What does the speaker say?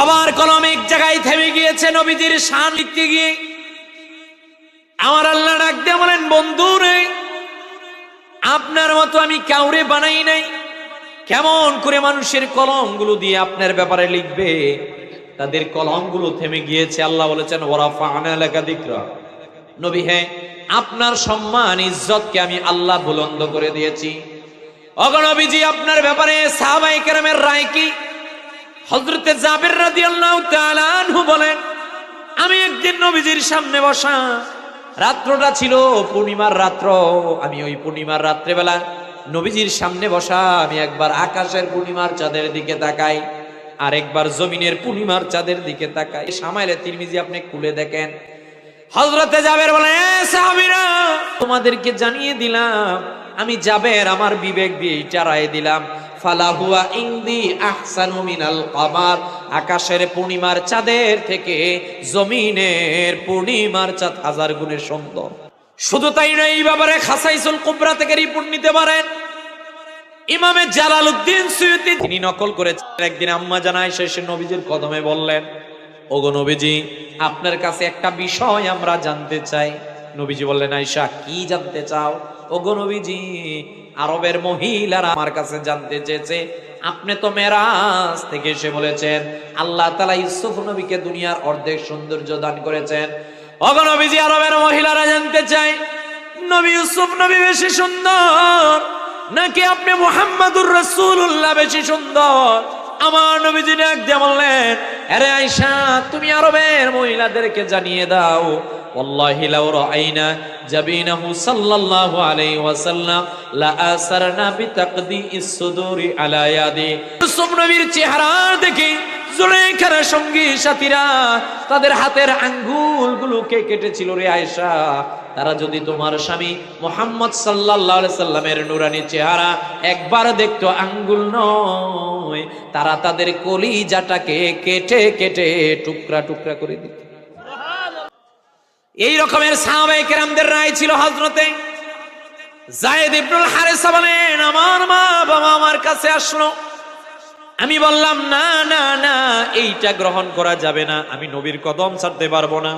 সবার কলম এক জায়গায় থেমে গিয়েছে নবীজির শান লিখতে গিয়ে। আমার আল্লাহ ডাক দিয়ে বলেন, বন্ধু রে, আপনার মতো আমি কাউরে বানাই নাই। কেমন করে মানুষের কলমগুলো দিয়ে আপনার ব্যাপারে লিখবে? তাদের কলমগুলো থেমে গিয়েছে। আল্লাহ বলেছেন ওরা ফানা দিকরা নবী হ্যাঁ আপনার সম্মান, ইজ্জতকে আমি আল্লাহ বুলন্দ করে দিয়েছি। অগণবীজি আপনার ব্যাপারে সাহাবাই কেরামের রায় কি? হজরতে জাবের রাদিয়াল্লাহু তাআলা আনহু বলেন, আমি একদিন নবীজির সামনে বসা, রাত্রটা ছিল পূর্ণিমার রাত্র, আমি ওই পূর্ণিমার রাত্রেবেলা নবীজির সামনে বসা, আমি একবার আকাশের পূর্ণিমার চাঁদের দিকে তাকাই, আর একবার জমিনের পূর্ণিমার চাঁদের দিকে তাকাই। সামাইলে তিরমিজি আপনি খুলে দেখেন। হজরতে জাবের বলে "এ সাহাবীরা, তোমাদেরকে জানিয়ে দিলাম, আমি জাবের, আমার বিবেক দিয়ে চারাই দিলাম। ফালাহুয়া ইন্দি আহসানু মিনাল কমার। আকাশের পূর্ণিমার চাঁদের থেকে জমিনের পূর্ণিমার চাঁদ হাজার গুণের সুন্দর। শুধু তাই নয়, এই ব্যাপারে খাসাইসুল কুবরা থেকে রিপোর্ট নিতে পারেন। ইমামে জালালউদ্দিন সুয়ুতি তিনি নকল করেছেন। একদিন আম্মা জানায় শেষে নবীজির কদমে বললেন, ওগো নবীজি, আপনার কাছে একটা বিষয় আমরা জানতে চাই। নবীজি বললেন আয়সা কি জানতে চাও? ওগো নবীজি, আরবের মহিলারা আমার কাছে জানতে চেয়েছে। আপনি তো মেরাজ থেকে এসে বলেছেন, আল্লাহ তালা ইউসুফ নবীকে দুনিয়ার অর্ধেক সৌন্দর্য দান করেছেন। ওগো নবীজি, আরবের মহিলারা জানতে চায়, নবী ইউসুফ নবী বেশি সুন্দর নাকি আপনি মুহাম্মাদুর রাসূলুল্লাহ বেশি সুন্দর? আমার নবীজি ডাক দিয়ে বললেন, আরে আয়েশা, তুমি আরবের মহিলাদেরকে জানিয়ে দাও والله لو رأينا جبينه صلى الله عليه وسلم لآثرنا بتقديء الصدور على يدي ইউসুফ নবীর চেহারা দেখে জুলেখার সঙ্গী সাথীরা তাদের হাতের আঙ্গুলগুলোকে কেটেছিল রে আয়েশা তারা যদি তোমার স্বামী মোহাম্মদ সাল্লাল্লাহু আলাইহি সাল্লামের নুরানি চেহারা একবার দেখতো আঙ্গুল নয় তারা তাদের কলিজাটাকে কেটে কেটে টুকরা টুকরা করে দিত এই রকমের সাহাবায়ে কেরামদের রায় ছিল হজরতে জায়েদ ইবনুল হারেসা বলেন, আমার মা বাবা আমার কাছে আসলো। আমি বললাম, না না না, এইটা গ্রহণ করা যাবে না। আমি নবীর কদম ছাড়তে পারব না।